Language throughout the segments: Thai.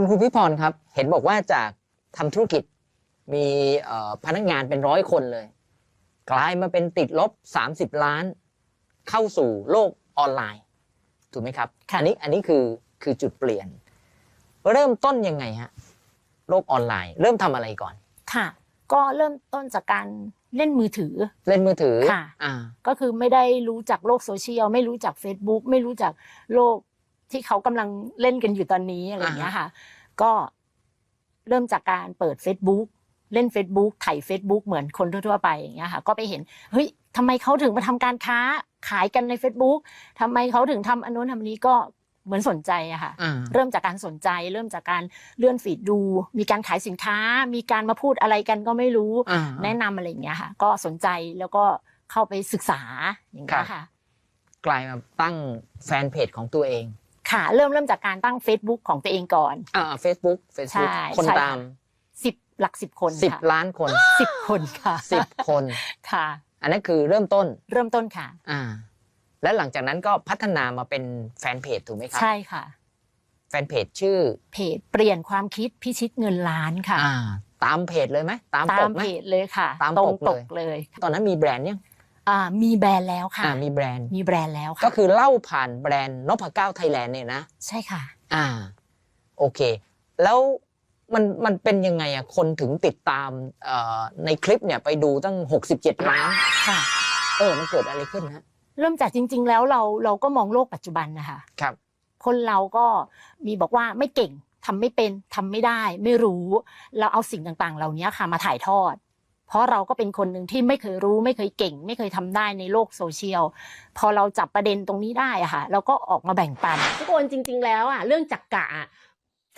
คุณครูพิพรครับ เห็นบอกว่าจากทำธุรกิจมีเอ่อพนักงานเป็นร้อยคนเลย กลายมาเป็นติดลบ 30 ล้าน เข้าสู่โลกออนไลน์ ถูกไหมครับค่ะอันี้อันนี้คือคือจุดเปลี่ยน เริ่มต้นยังไงฮะโลกออนไลน์ เริ่มทำอะไรก่อน ค่ะ ก็เริ่มต้นจากการเล่นมือถือ เล่นมือถือค่ะอ่าก็คือไม่ได้รู้จักโลกโซเชียล ไม่รู้จัก Facebook ไม่รู้จักโลก ที่เขากำลังเล่นกันอยู่ตอนนี้อะไรอย่างเงี้ยค่ะ ก็เริ่มจากการเปิด Facebook เล่น Facebook ถ่าย Facebook เหมือนคนทั่วๆไปอย่างเงี้ยค่ะ ก็ไปเห็นเฮ้ยทำไมเขาถึงมาทำการค้าขายกันใน Facebook ทำไมเขาถึงทำอันนู้นทำอันนี้ก็เหมือนสนใจอะค่ะอ่าเริ่มจากการสนใจ เริ่มจากการเลื่อนฟีดดู มีการขายสินค้า มีการมาพูดอะไรกันก็ไม่รู้อ่าแนะนำอะไรอย่างเงี้ยค่ะ ก็สนใจแล้วก็เข้าไปศึกษาอย่างเงี้ยค่ะ กลายมาตั้งแฟนเพจของตัวเอง ค่ะ เริ่มเริ่มจากการตั้ง Facebook ของตัวเองก่อน อ่า Facebook Facebook ใช่คนใช่ ตามสิบหลักสิบคนสิบค่ะล้านคนสิบคนค่ะสิบคน ค่ะ อันนั้นคือเริ่มต้น เริ่มต้นค่ะ อ่า แล้วหลังจากนั้นก็พัฒนามาเป็นแฟนเพจถูกไหมครับ ใช่ค่ะ แฟนเพจชื่อ เพจเปลี่ยนความคิดพิชิตเงินล้านค่ะ อ่า ตามเพจเลยไหมตามตาปมกไหม เพจเลยค่ะ ตามตรปงกเลย ปกเลย ตอนนั้นมีแบรนด์ยังอ่า มีแบรนด์แล้วค่ะอ่ามีแบรนด์มีแบรนด์แล้วค่ะก็คือเล่าผ่านแบรนด์นพเก้าไทยแลนด์เนี่ยนะ ใช่ค่ะ อ่า โอเค แล้วมันมันเป็นยังไงอะคนถึงติดตามเอ่อในคลิปเนี่ยไปดูตั้ง 67 ล้านค่ะ เออมันเกิดอะไรขึ้นฮะเริ่มจากจริง ๆ แล้วเราเราก็มองโลกปัจจุบันนะคะครับ คนเราก็มีบอกว่าไม่เก่งทำไม่เป็นทำไม่ได้ ไม่รู้ เราเอาสิ่งต่างๆ เหล่านี้ค่ะมาถ่ายทอด เพราะเราก็เป็นคนหนึ่งที่ไม่เคยรู้ไม่เคยเก่ง ไม่เคยทำได้ในโลกโซเชียล พอเราจับประเด็นตรงนี้ได้ค่ะเราก็ออกมาแบ่งปัน ทุกคนจริง ๆ แล้วอะเรื่องจักกะ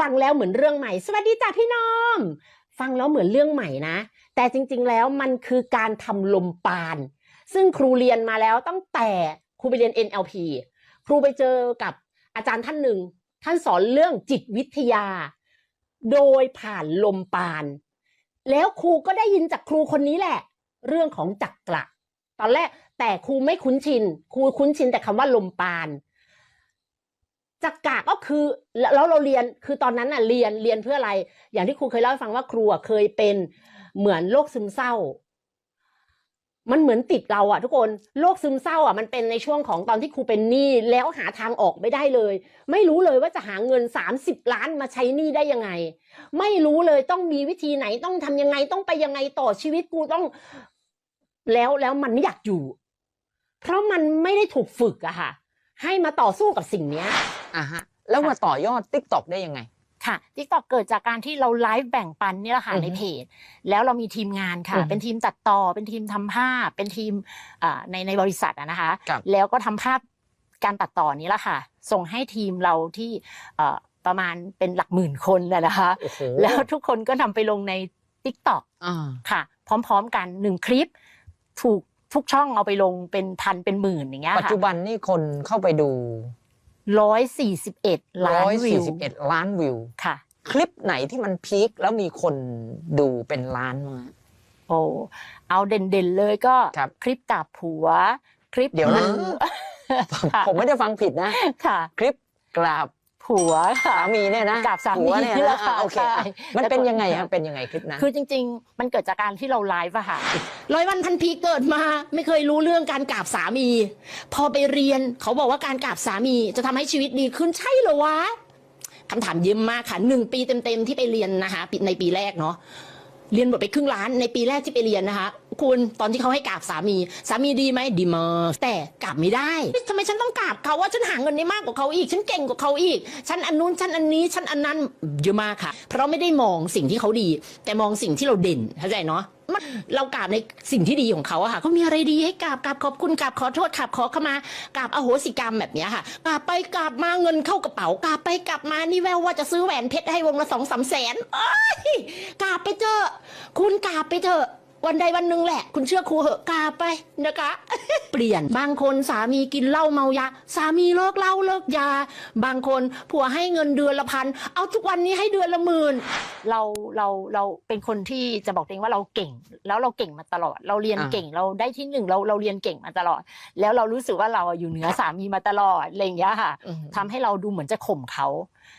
ฟังแล้วเหมือนเรื่องใหม่ สวัสดีจ้ะพี่น้อง ฟังแล้วเหมือนเรื่องใหม่นะ แต่จริง ๆ แล้วมันคือการทำลมปาน ซึ่งครูเรียนมาแล้วตั้งแต่ครูไปเรียน NLP ครูไปเจอกับอาจารย์ท่านหนึ่งท่านสอนเรื่องจิตวิทยา โดยผ่านลมปาน แล้วครูก็ได้ยินจากครูคนนี้แหละ เรื่องของจักระตอนแรกแต่ครูไม่คุ้นชิน ครูคุ้นชินแต่คำว่าลมปานจักกะก็คือแล้วเราเรียนคือตอนนั้นน่ะเรียนเรียนเพื่ออะไร อย่างที่ครูเคยเล่าให้ฟังว่าครูเคยเป็นเหมือนโรคซึมเศร้า มันเหมือนติดเราอะทุกคนโรคซึมเศร้าอะมันเป็นในช่วงของตอนที่ครูเป็นหนี้แล้วหาทางออกไม่ได้เลย ไม่รู้เลยว่าจะหาเงินสามสิบล้านมาใช้หนี้ได้ยังไง ไม่รู้เลยต้องมีวิธีไหนต้องทำยังไงต้องไปยังไงต่อชีวิตกูต้อง แล้วแล้วมันไม่อยากอยู่ เพราะมันไม่ได้ถูกฝึกอะค่ะ ให้มาต่อสู้กับสิ่งเนี้ยอ่าฮะแล้วมาต่อยอด t ิ k t o k ได้ยังไง ค่ะ TikTok เกิดจากการที่เราไลฟ์แบ่งปันนี่แหละค่ะอือฮึในเพจ แล้วเรามีทีมงานค่ะอือฮึเป็นทีมตัดต่อ เป็นทีมทำภาพ เป็นทีมอ่าในในบริษัทอะนะคะครับแล้วก็ทำภาพการตัดต่อนี้แหละค่ะ ส่งให้ทีมเราที่เอ่อประมาณเป็นหลักหมื่นคนน่ะนะคะโอ้โหแล้วทุกคนก็นำไปลงใน TikTok อ่าค่ะ พร้อมๆกันหนึ่งคลิป ถูกทุกช่องเอาไปลงเป็นพันเป็นหมื่นอย่างเงี้ยปัจค่ะจุบันนี่คนเข้าไปดู ร้อยสี่สิบเอ็ดล้านวิว141 ล้านวิวค่ะ คลิปไหนที่มันพีคแล้วมีคนดูเป็นล้านมั้งฮะโอ้เอาเด่นๆเลยก็ครับคลิปกับผัว คลิปเดี๋ยวนะค่ะผมไม่ได้ฟังผิดนะ ค่ะ คลิปกราบ ผัวค่ะ สามีเนี่ยนะกราบสามีผัวเนี่ยนี่แหนะละค่ะอะโอเคใช่ อะมันเป็นแล้วก็ยังไงฮะเป็นยังไงคลิปนั้น คือจริง ๆ มันเกิดจากการที่เราไลฟ์อะค่ะ ร้อยวันพันปีเกิดมาไม่เคยรู้เรื่องการกราบสามี พอไปเรียนเขาบอกว่าการกราบสามีจะทำให้ชีวิตดีขึ้นใช่เหรอวะคำถามเยี่ยมมากค่ะหนึ่งปีเต็มๆที่ไปเรียนนะคะปีในปีแรกเนาะ เรียนหมดไปครึ่งล้านในปีแรกที่ไปเรียนนะคะ คุณตอนที่เขาให้กราบสามี สามีดีไหมดีมากแต่กราบไม่ได้ทำไมฉันต้องกราบเขาว่าฉันหาเงินได้มากกว่าเขาอีก ฉันเก่งกว่าเขาอีก ฉันอันนู้นฉันอันนี้ฉันอันนั้นเยอะมากค่ะ เพราะไม่ได้มองสิ่งที่เขาดี แต่มองสิ่งที่เราเด่นเข้าใจเนาะ มันเรากราบในสิ่งที่ดีของเขาอะค่ะเขามีอะไรดีให้กราบกราบขอบคุณกราบขอโทษกราบขอเข้ามากราบอโหสิกรรมแบบนี้ค่ะกราบไปกราบมาเงินเข้ากระเป๋ากราบไปกราบมานี่แววว่าจะซื้อแหวนเพชรให้วงละสองสามแสนเอ้ยกราบไปเถอะคุณกราบไปเถอะ วันใดวันหนึ่งแหละ คุณเชื่อครูเหอะกราบไปนะคะ เปลี่ยนบางคนสามีกินเหล้าเมายา สามีเลิกเหล้าเลิกยา บางคนผัวให้เงินเดือนละพันเอาทุกวันนี้ให้เดือนละหมื่นเราเราเราเป็นคนที่จะบอกตัวเองว่าเราเก่ง แล้วเราเก่งมาตลอด เราเรียนอ่าเก่งเราได้ที่หนึ่งเราเราเรียนเก่งมาตลอด แล้วเรารู้สึกว่าเราอะอยู่เหนือสามีมาตลอดอะไรอย่างเงี้ยค่ะอืมทำให้เราดูเหมือนจะข่มเขา